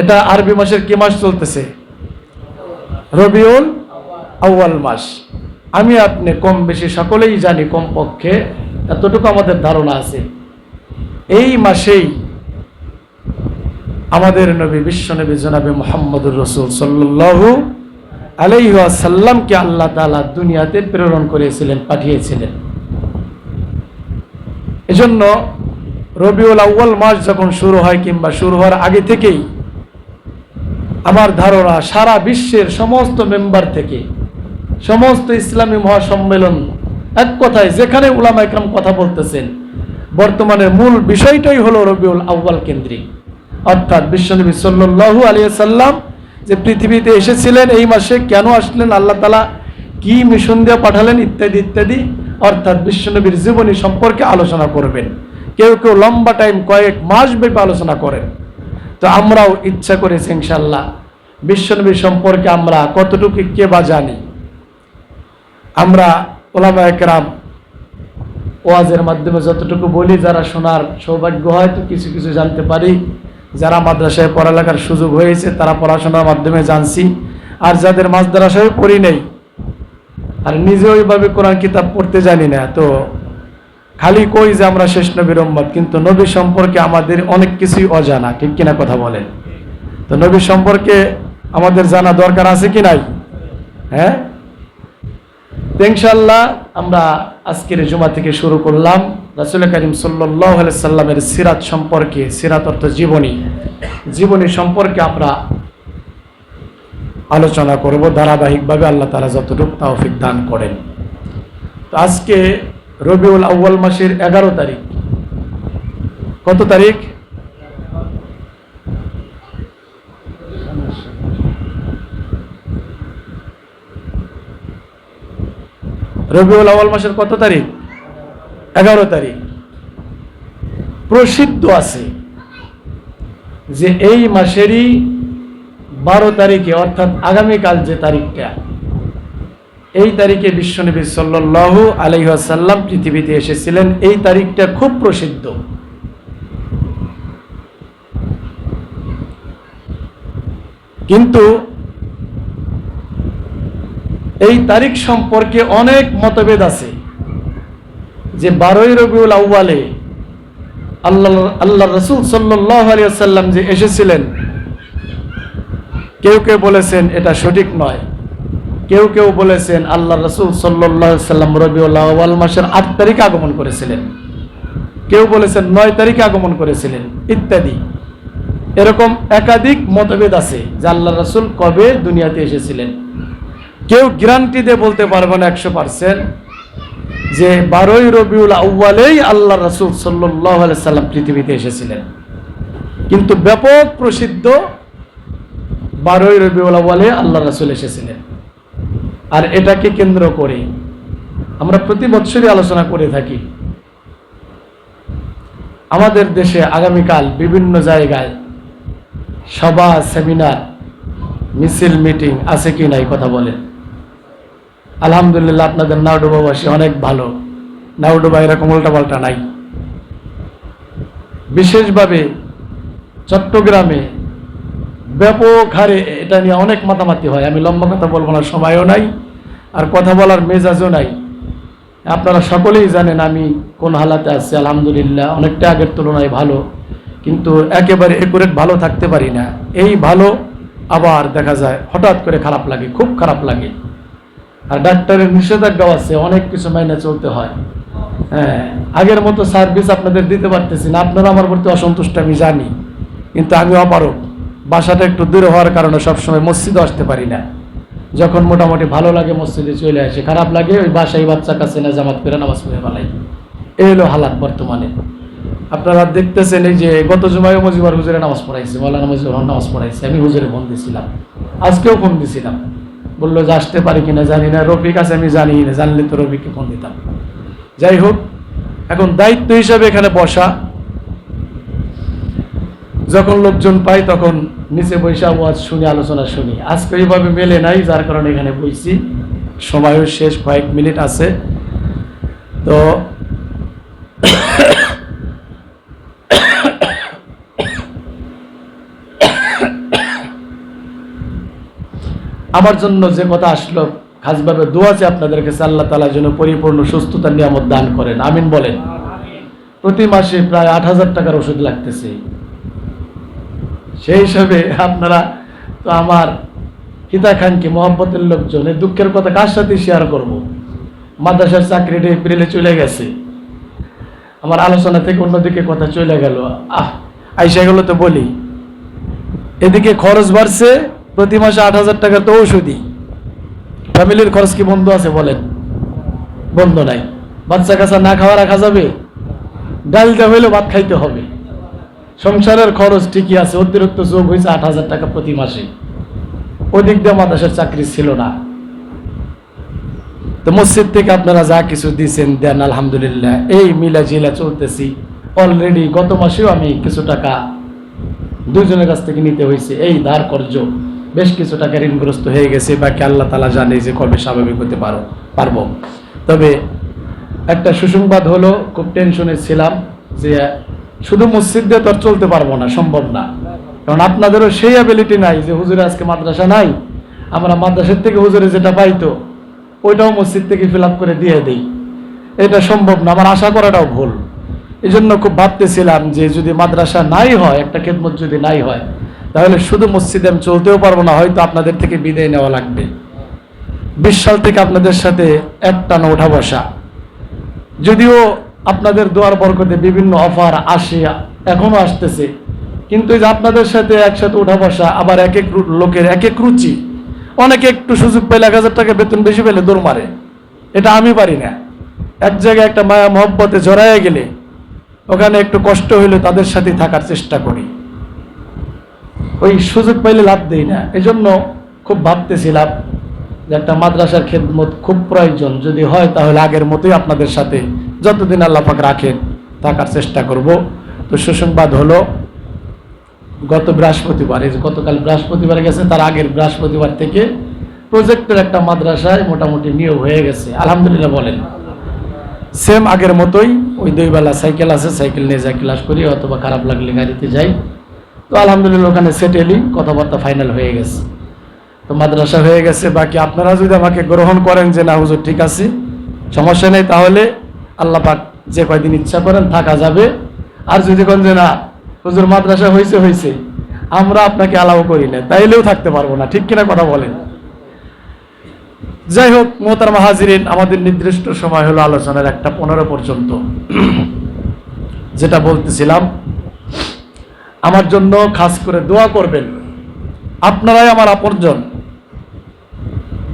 এটা আরবি মাসের কি মাস চলতেছে? রবিউল আউয়াল মাস। আমি আপনি কম বেশি সকলেই জানি কমপক্ষে এতটুকু আমাদের ধারণা আছে। এই মাসেই আমাদের নবী, বিশ্ব নবী জনাবে মোহাম্মদুর রসুল সাল্লু আলাইসাল্লামকে আল্লাহ তালা দুনিয়াতে প্রেরণ করেছিলেন, পাঠিয়েছিলেন। এজন্য রবিউল আউ্য়াল মাস যখন শুরু হয় কিংবা শুরু হওয়ার আগে থেকেই, আমার ধারণা সারা বিশ্বের সমস্ত মেম্বার থেকে, সমস্ত ইসলামী মহাসম্মেলন এক কথায় যেখানে উলামা একরাম কথা বলতেছেন, বর্তমানে মূল বিষয়টাই হলো রবিউল আউ্বাল কেন্দ্রিক। অর্থাৎ বিশ্বনবী সাল্লু আলিয়া সাল্লাম যে পৃথিবীতে এসেছিলেন এই মাসে কেন আসলেন, আল্লাহ তালা কি মিশন দিয়ে পাঠালেন ইত্যাদি ইত্যাদি, অর্থাৎ বিশ্বনবীর জীবনী সম্পর্কে আলোচনা করবেন। কেউ কেউ লম্বা টাইম কয়েক মাস ব্যাপী আলোচনা করেন। তো আমরাও ইচ্ছা করেছি ইনশাল্লাহ বিশ্বনবী সম্পর্কে আমরা কতটুকু কে বা জানি। আমরা ওলামা একরাম ওয়াজের মাধ্যমে যতটুকু বলি, যারা শোনার সৌভাগ্য হয়, তো কিছু কিছু জানতে পারি। যারা মাদ্রাসায় পড়ালেখার সুযোগ হয়েছে, তারা পড়াশোনার মাধ্যমে জানছি। আর যাদের মাদ্রাসায় পড়ি নেই, আর নিজে ওইভাবে কোরআন কিতাব পড়তে জানি না, তো খালি কই যে আমরা শেষ নবীর উম্মত, কিন্তু নবী সম্পর্কে আমাদের অনেক কিছুই অজানা, ঠিক কিনা কথা বলেন? তো নবী সম্পর্কে আমাদের জানা দরকার আছে কি নাই? হ্যাঁ? ইনশাল্লাহ আমরা আজকের জুমা থেকে শুরু করলাম। রাসুল করিম সাল্লাহ সাল্লামের সিরাত সম্পর্কে, সিরাত অর্থ জীবনী। জীবনী সম্পর্কে আমরা আলোচনা করব ধারাবাহিকভাবে, আল্লাহ তালা যতটুকু তাওফিক দান করেন। তো আজকে রবিউল আউ্য়াল মাসের এগারো তারিখ। কত তারিখ? রবিউল আউ্য়াল মাসের কত তারিখ? এগারো তারিখ। প্রসিদ্ধ আছে যে এই মাসেরই বারো তারিখে, অর্থাৎ আগামীকাল যে তারিখটা এই তারিখে বিশ্বনবী সাল্লাহ আলহাসাল্লাম পৃথিবীতে এসেছিলেন। এই তারিখটা খুব প্রসিদ্ধ। কিন্তু এই তারিখ সম্পর্কে অনেক মতভেদ আছে যে বারোই রবিউল আউ্বালে আল্লাহ আল্লাহ রসুল সাল্লাহ আলিয়াল্লাম যে এসেছিলেন, কেউ কেউ বলেছেন এটা সঠিক নয়। কেউ কেউ বলেছেন আল্লাহ রসুল সাল্লাম রবিউল্লাহ মাসের আট তারিখে আগমন করেছিলেন। কেউ বলেছেন নয় তারিখে আগমন করেছিলেন, ইত্যাদি। এরকম একাধিক মতভেদ আছে যে আল্লাহ রসুল কবে দুনিয়াতে এসেছিলেন। কেউ গ্যারান্টি দিয়ে বলতে পারবে না একশো পার্সেন্ট যে বারোই রবিউল আউ্বালেই আল্লাহ রসুল সাল্লাম পৃথিবীতে এসেছিলেন। কিন্তু ব্যাপক প্রসিদ্ধ বারোই রবিউল আউ্বালে আল্লাহ রসুল এসেছিলেন। আর এটাকে কেন্দ্র করে আমরা প্রতি বছরই আলোচনা করে থাকি। আমাদের দেশে আগামীকাল বিভিন্ন জায়গায় সভা, সেমিনার, মিছিল, মিটিং আছে কি নাই কথা বলেন। আলহামদুলিল্লাহ আপনাদের নাউডুবাবাসী অনেক ভালো। নাউডুবা এরকম উল্টাপাল্টা নাই। বিশেষভাবে চট্টগ্রামে ব্যাপক হারে এটা নিয়ে অনেক মাতামাতি হয়। আমি লম্বা কথা বলব না, সময়ও নাই। আর কথা বলার মেজাজও নাই। আপনারা সকলেই জানেন আমি কোন হালাতে আছি, আলহামদুলিল্লাহ। অনেকটা আগের তুলনায় ভালো, কিন্তু একেবারে একুরেট ভালো থাকতে পারি না। এই ভালো আবার দেখা যায়, হঠাৎ করে খারাপ লাগে, খুব খারাপ লাগে। আর ডাক্তারের নিষেধাজ্ঞাও আছে, অনেক কিছু মাইনে চলতে হয়। হ্যাঁ আগের মতো সার্ভিস আপনাদের দিতে পারতেছি না, আপনারা আমার প্রতি অসন্তুষ্ট, আমি জানি। কিন্তু আমিও আমারও বাসাটা একটু দূরে হওয়ার কারণে সবসময় মসজিদে আসতে পারি না। যখন মোটামুটি ভালো লাগে মসজিদে চলে আসে, খারাপ লাগে, ওই বাসায় বাচ্চা কাছে না জামাত করে নামাজ পড়ে পালাই এই হলো হালাত বর্তমানে। আপনারা দেখতেছেন এই যে গত জুমায় মজিবার হুজুরে নামাজ পড়াইছে, মৌলানা মজিবুর নামাজ পড়াইছে, আমি হুজুরে ফোন দিছিলাম। আজকেও ফোন দিছিলাম। বলল, যে আসতে পারি কিনা জানি না, রফিক আছে, আমি জানি না, জানলে তো রফিককে ফোন দিতাম। যাই হোক, এখন দায়িত্ব হিসাবে এখানে বসা। যখন লোকজন পাই তখন নিচে বৈশা ওয়াজ শুনি, আলোচনা শুনি। আজকে এইভাবে মেলে নাই, যার কারণে এখানে বইছি। সময়ও শেষ, কয়েক মিনিট আছে। তো আমার জন্য যে কথা আসলো, খাসভাবে দোয়াছে আপনাদের কাছে, আল্লাহ তালা যেন পরিপূর্ণ সুস্থতা নিয়ামত দান করেন। আমিন বলেন। প্রতি মাসে প্রায় আট হাজার টাকার ওষুধ লাগতেছে। সেই হিসাবে আপনারা তো আমার হিতা খানকে মহব্বতের লোকজন, এই দুঃখের কথা কার সাথে শেয়ার করব? মাদ্রাসার চাকরিটা এপ্রিলে চলে গেছে। আমার আলোচনা থেকে অন্যদিকে কথা চলে গেল। আহ, আইসা গেল তো বলি। এদিকে খরচ বাড়ছে, প্রতি মাসে আট হাজার টাকা তো ওষুধই ফ্যামিলির খরচ কি বন্ধ আছে বলেন? বন্ধ নাই। বাচ্চা কাচ্চা না খাওয়া রাখা যাবে? ডালতে হইলেও ভাত খাইতে হবে। সংসারের খরচ ঠিকই আছে, অতিরিক্ত যোগ হয়েছে আট হাজার টাকা প্রতি মাসে। ওদিক দিয়ে মাদ্রাসার চাকরি ছিল না। তো মসজিদ থেকে আপনারা যা কিছু দিয়েছেন দেন, আলহামদুলিল্লাহ। এই মিলা জিলা চলতেছি। অলরেডি গত মাসেও আমি কিছু টাকা দুজনের কাছ থেকে নিতে হয়েছে। এই ধার কর্য বেশ কিছু টাকা ঋণগ্রস্ত হয়ে গেছে। বাকি আল্লাহ তালা জানে যে কবে স্বাভাবিক হতে পারো, পারব। তবে একটা সুসংবাদ হলো, খুব টেনশনে ছিলাম যে শুধু মসজিদ দিয়ে তো আর চলতে পারব না, সম্ভব না। কারণ আপনাদেরও সেই অ্যাবিলিটি নাই যে, হুজুরে, আজকে মাদ্রাসা নাই। আমরা মাদ্রাসার থেকে হুজুরে যেটা পাইতো ওইটাও মসজিদ থেকে ফিল করে দিয়ে দিই। এটা সম্ভব না, আমার আশা করাটাও ভুল। এই জন্য খুব ভাবতেছিলাম যে, যদি মাদ্রাসা নাই হয়, একটা খেদমত যদি নাই হয়, তাহলে শুধু মসজিদে আমি চলতেও পারব না, হয়তো আপনাদের থেকে বিদায় নেওয়া লাগবে। বিশ সাল থেকে আপনাদের সাথে একটানা ওঠা বসা। যদিও আপনাদের দোয়ার বরকতে বিভিন্ন অফার আসে এখনও আসতেছে। কিন্তু আপনাদের সাথে একসাথে উঠা বসা, আবার এক এক লোকের এক এক রুচি, অনেকে একটু সুযোগ পেলে এক হাজার টাকা বেতন বেশি পেলে দৌড় মারে। এটা আমি পারি না। এক জায়গায় একটা মায়া মহব্বতে জড়াইয়া গেলে, ওখানে একটু কষ্ট হইলে তাদের সাথে থাকার চেষ্টা করি। ওই সুযোগ পাইলে লাভ দেই না। এই জন্য খুব ভাবতেছিলাম যে একটা মাদ্রাসার খেদমত খুব প্রয়োজন। যদি হয় তাহলে আগের মতোই আপনাদের সাথে যতদিন আল্লাহ পাক রাখেন, থাকার চেষ্টা করব। তো সুসংবাদ হলো, গত বৃহস্পতিবার, এই গতকাল বৃহস্পতিবার গেছে, তার আগের বৃহস্পতিবার থেকে প্রজেক্টের একটা মাদ্রাসায় মোটামুটি নিয়োগ হয়ে গেছে। আলহামদুলিল্লাহ বলেন। সেম আগের মতোই, ওই দুইবেলা সাইকেল আছে, সাইকেল নিয়ে যাই, ক্লাস করি, অথবা খারাপ লাগলে গাড়িতে যাই। তো আলহামদুলিল্লাহ ওখানে সেটেলই কথাবার্তা ফাইনাল হয়ে গেছে। তো মাদ্রাসা হয়ে গেছে, বাকি আপনারা যদি আমাকে গ্রহণ করেন যে, না হুজুর, ঠিক আছে, সমস্যা নেই, তাহলে আল্লাহ পাক যে কয়দিন ইচ্ছা করেন থাকা যাবে। আর যদি কোন যে না, হুজুর মাদ্রাসা হয়েছে হয়েছে আমরা আপনাকে অ্যালাউ করি না, তাইলেও থাকতে পারব না, ঠিক কিনা কথা বলেন। যাই হোক মোহতার মাহাজিরিন আমাদের নির্দিষ্ট সময় হলো আলোচনার একটা পনেরো পর্যন্ত। যেটা বলতেছিলাম, আমার জন্য খাস করে দোয়া করবেন। আপনারাই আমার আপনজন।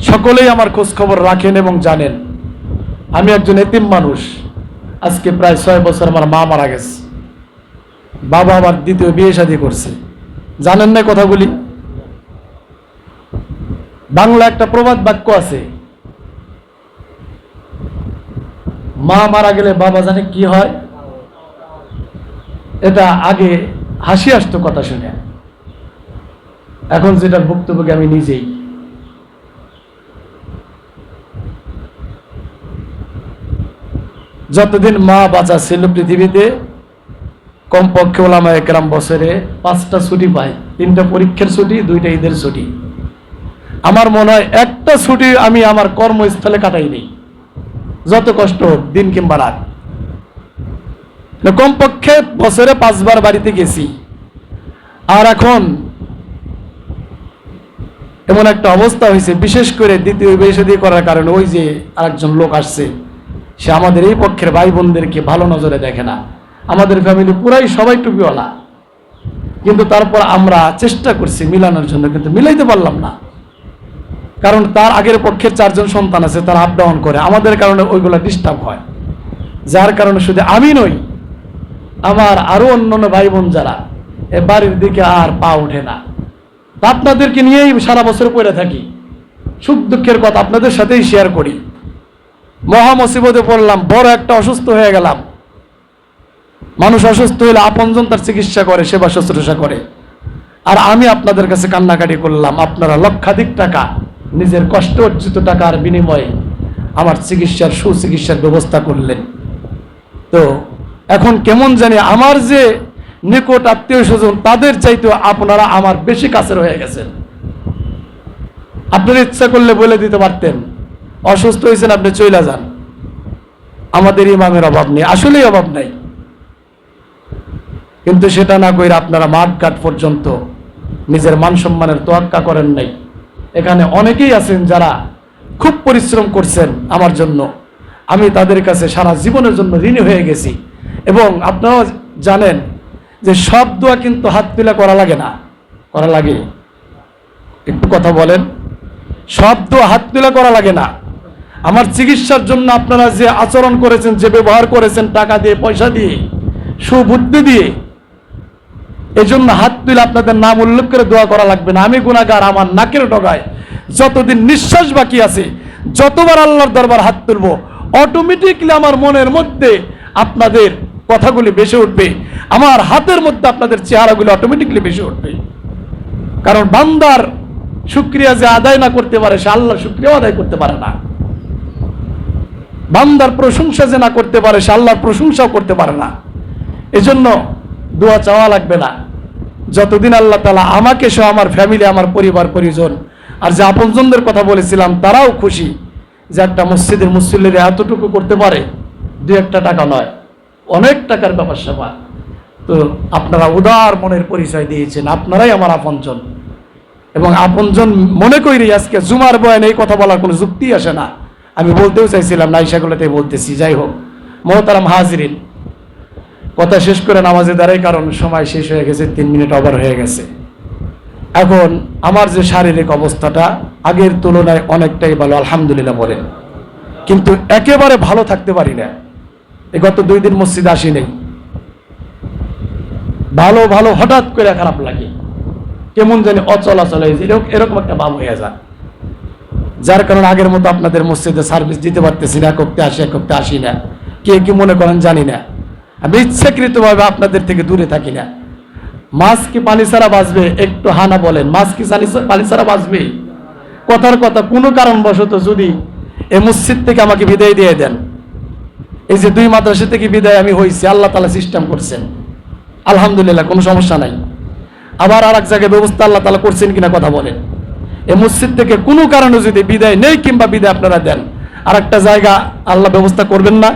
সকলেই আমার খোঁজ খবর রাখেন এবং জানেন। আমি একজন এতিম মানুষ। আজকে প্রায় ছয় বছর আমার মা মারা গেছে। বাবা আমার দ্বিতীয় বিয়ে শাদী করছে। জানেন না কথাগুলি বাংলা? একটা প্রবাদ বাক্য আছে। মা মারা গেলে বাবা জানে কি হয়? এটা আগে হাসি আসতো কথা শুনে। এখন যেটা ভুক্তভোগী আমি নিজেই যতদিন মা বাঁচা ছিল পৃথিবীতে কমপক্ষে ওলামা একরাম বছরে পাঁচটা ছুটি পায়। তিনটা পরীক্ষার ছুটি দুইটা ঈদের ছুটি। আমার মনে হয় একটা ছুটি আমি আমার কর্মস্থলে কাটাই নেই যত কষ্ট হোক দিন কিংবা রাত। না, কমপক্ষে বছরে পাঁচবার বাড়িতে গেছি। আর এখন এমন একটা অবস্থা হয়েছে বিশেষ করে দ্বিতীয় বিয়ে শাদী করার কারণে ওই যে আরেকজন লোক আসছে। সে আমাদের এই পক্ষের ভাই বোনদেরকে ভালো নজরে দেখে না। আমাদের ফ্যামিলি পুরাই সবাই টুপিওয়ালা। কিন্তু তারপর আমরা চেষ্টা করছি মিলানোর জন্য, কিন্তু মিলাইতে পারলাম না। কারণ তার আগের পক্ষের চারজন সন্তান আছে, তারা আপ ডাউন করে। আমাদের কারণে ওইগুলো ডিস্টার্ব হয়। যার কারণে শুধু আমি নই, আমার আরও অন্যান্য ভাই বোন যারা, এ বাড়ির দিকে আর পা ওঠে না। আপনাদেরকে নিয়েই সারা বছর পড়ে থাকি। সুখ দুঃখের কথা আপনাদের সাথেই শেয়ার করি। মহা মুসিবতে পড়লাম, বড় একটা অসুস্থ হয়ে গেলাম। মানুষ অসুস্থ হলে আপনজন তার চিকিৎসা করে, সেবা শুশ্রূষা করে। আর আমি আপনাদের কাছে কান্নাকাটি করলাম, আপনারা লক্ষাধিক টাকা, নিজের কষ্ট অর্জিত টাকার বিনিময়ে আমার চিকিৎসার সুচিকিৎসার ব্যবস্থা করলেন। তো এখন কেমন জানি আমার যে নিকট আত্মীয় স্বজন, তাদের চাইতে আপনারা আমার বেশি কাছের হয়ে গেছেন। আপনার ইচ্ছা করলে বলে দিতে পারতেন। অসুস্থ হয়েছেন, আপনি চইলা যান। আমাদের ইমামের অভাব নেই, আসলেই অভাব নাই। কিন্তু সেটা না কইরা আপনারা মাঠ ঘাট পর্যন্ত নিজের মান সম্মানের তোয়াক্কা করেন নাই। এখানে অনেকেই আছেন যারা খুব পরিশ্রম করছেন আমার জন্য। আমি তাদের কাছে সারা জীবনের জন্য ঋণী হয়ে গেছি। এবং আপনারাও জানেন যে সব দোয়া কিন্তু হাত তুলে করা লাগে না। করা লাগে? একটু কথা বলেন। সব দোয়া হাত তুলে করা লাগে না। আমার চিকিৎসার জন্য আপনারা যে আচরণ করেছেন, যে ব্যবহার করেছেন, টাকা দিয়ে, পয়সা দিয়ে, সুবুদ্ধি দিয়ে এই জন্য হাত তুলে আপনাদের নাম উল্লেখ করে দোয়া করা লাগবে না। আমি গুণাগার আমার নাকের ডগায় যতদিন নিঃশ্বাস বাকি আছে, যতবার আল্লাহর দরবার হাত তুলবো অটোমেটিকলি আমার মনের মধ্যে আপনাদের কথাগুলি বেশি উঠবে। আমার হাতের মধ্যে আপনাদের চেহারাগুলি অটোমেটিকলি বেশি উঠবে। কারণ বান্দার শুক্রিয়া যে আদায় না করতে পারে, সে আল্লাহ শুক্রিয়া আদায় করতে পারে না। বান্দার প্রশংসা যে না করতে পারে, সে আল্লাহর প্রশংসাও করতে পারে না। এজন্য দোয়া চাওয়া লাগবে না। যতদিন আল্লাহ তালা আমাকে সহ আমার ফ্যামিলি আমার পরিবার, পরিজন, আর যে আপনজনদের কথা বলেছিলাম, তারাও খুশি যে একটা মসজিদের মুসল্লিরা এতটুকু করতে পারে। দু একটা টাকা নয়, অনেক টাকার ব্যাপার স্যাপার। তো আপনারা উদার মনের পরিচয় দিয়েছেন, আপনারাই আমার আপনজন। এবং আপনজন মনে করি আজকে জুমার বয়ান এই কথা বলার কোনো যুক্তি আসে না। আমি বলতেও চাইছিলাম না ইসাগুলোতে বলতেছি, যাই হোক। মহতারাম হাজরিন, কথা শেষ করে নামাজে দাঁড়াই, কারণ সময় শেষ হয়ে গেছে, তিন মিনিট ওভার হয়ে গেছে। এখন আমার যে শারীরিক অবস্থাটা, আগের তুলনায় অনেকটাই ভালো, আলহামদুলিল্লাহ বলেন। কিন্তু একেবারে ভালো থাকতে পারি না। এই গত দুই দিন মসজিদে আসি নেই। ভালো ভালো, হঠাৎ করে খারাপ লাগে। কেমন জানি অচল অচল এরকম এরকম একটা ভাব হয়ে যায়। যার কারণে আগের মতো আপনাদের মসজিদে সার্ভিস দিতে পারতেছি না, করতে আসি করতে আসি না। কে কি মনে করেন জানি না। আমি ইচ্ছাকৃতভাবে আপনাদের থেকে দূরে থাকি না। মাছ কি পানি ছাড়া বাঁচবে? একটু হানা বলেন মাছ কি পানি ছাড়া বাঁচবে? কথার কথা, কোনো কারণবশত যদি এই মসজিদ থেকে আমাকে বিদায় দিয়ে দেন, এই যে দুই মাদ্রাসা থেকে বিদায় আমি হয়েছি আল্লাহ তালা সিস্টেম করছেন। আলহামদুলিল্লাহ, কোনো সমস্যা নাই। আবার আর এক জায়গায় ব্যবস্থা আল্লাহ তালা করছেন কিনা কথা বলেন। এই মসজিদ থেকে কোনো কারণে যদি বিদায় নেই কিংবা বিদায় আপনারা দেন আর একটা জায়গা আল্লাহ ব্যবস্থা করবেন না।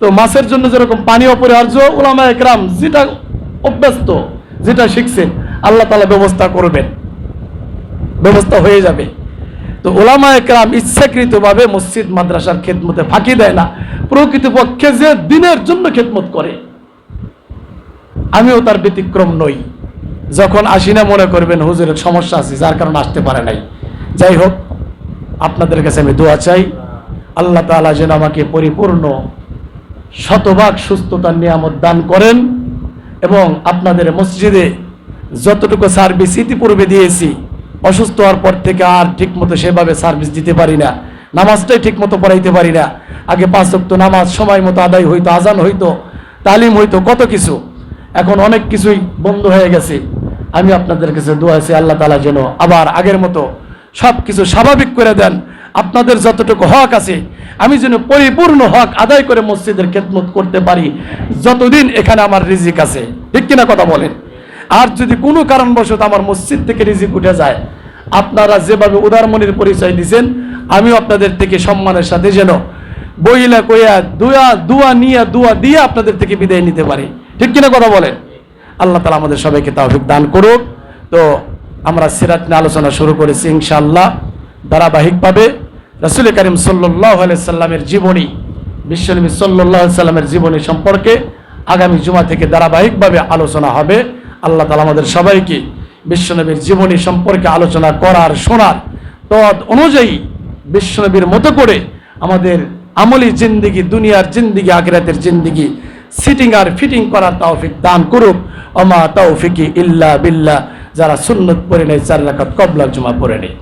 তো মাছের জন্য যেরকম পানি অপরিহার্য ওলামা একরাম যেটা অভ্যস্ত, যেটা শিখছেন, আল্লাহ তালা ব্যবস্থা করবেন। ব্যবস্থা হয়ে যাবে। তো ওলামা একরাম ইচ্ছাকৃতভাবে মসজিদ মাদ্রাসার খেদমতে ফাঁকি দেয় না। প্রকৃতপক্ষে যে দিনের জন্য খেদমত করে। আমিও তার ব্যতিক্রম নই। যখন আসি না মনে করবেন হুজুরের সমস্যা আছে, যার কারণে আসতে পারে নাই। যাই হোক, আপনাদের কাছে আমি দোয়া চাই, আল্লাহ তাআলা যেন আমাকে পরিপূর্ণ শতভাগ সুস্থতার নিয়ামত দান করেন এবং আপনাদের মসজিদে যতটুকু সার্ভিস ইতিপূর্বে দিয়েছি, অসুস্থ হওয়ার পর থেকে আর ঠিকমতো সেভাবে সার্ভিস দিতে পারি না, নামাজটাই ঠিকমতো পড়াইতে পারি না। আগে পাঁচ ওয়াক্ত নামাজ, সময় মতো আদায় হইতো, আজান হইতো, তালিম হইতো, কত কিছু। এখন অনেক কিছুই বন্ধ হয়ে গেছে। আমি আপনাদের কাছে দোয়া আছি আল্লাহ তালা যেন আবার আগের মতো সব কিছু স্বাভাবিক করে দেন। আপনাদের যতটুকু হক আছে, আমি যেন পরিপূর্ণ হক আদায় করে মসজিদের খেদমত করতে পারি, যতদিন এখানে আমার রিজিক আছে। ঠিক কিনা কথা বলেন? আর যদি কোনো কারণবশত আমার মসজিদ থেকে রিজিক উঠে যায়, আপনারা যেভাবে উদারমনির পরিচয় দিয়েছেন আমিও আপনাদের থেকে সম্মানের সাথে যেন বইলা কইয়া দুয়া দুয়া নিয়ে, দুয়া দিয়ে আপনাদের থেকে বিদায় নিতে পারি। ঠিক কিনা কথা বলেন? আল্লাহ তালা আমাদের সবাইকে তাওফিক দান করুক। তো আমরা সিরাত নিয়ে আলোচনা শুরু করেছি ইনশাআল্লাহ ধারাবাহিকভাবে। রসুল করিম সাল্লাহ সাল্লামের জীবনী বিশ্বনবী সাল্লাহ সাল্লামের জীবনী সম্পর্কে আগামী জুমা থেকে ধারাবাহিকভাবে আলোচনা হবে। আল্লাহ তালা আমাদের সবাইকে বিশ্বনবীর জীবনী সম্পর্কে আলোচনা করার, শোনার তদ অনুযায়ী বিশ্বনবীর মতো করে আমাদের আমলি জিন্দিগি, দুনিয়ার জিন্দিগি, আখিরাতের জিন্দিগি সিটিং আর ফিটিং করার তৌফিক দান করুক। অমা তৌফিকি ইল্লা বিল্লা যারা সুন্নত পড়ে নেই চার রাকাত কবলা জমা পড়ে নেই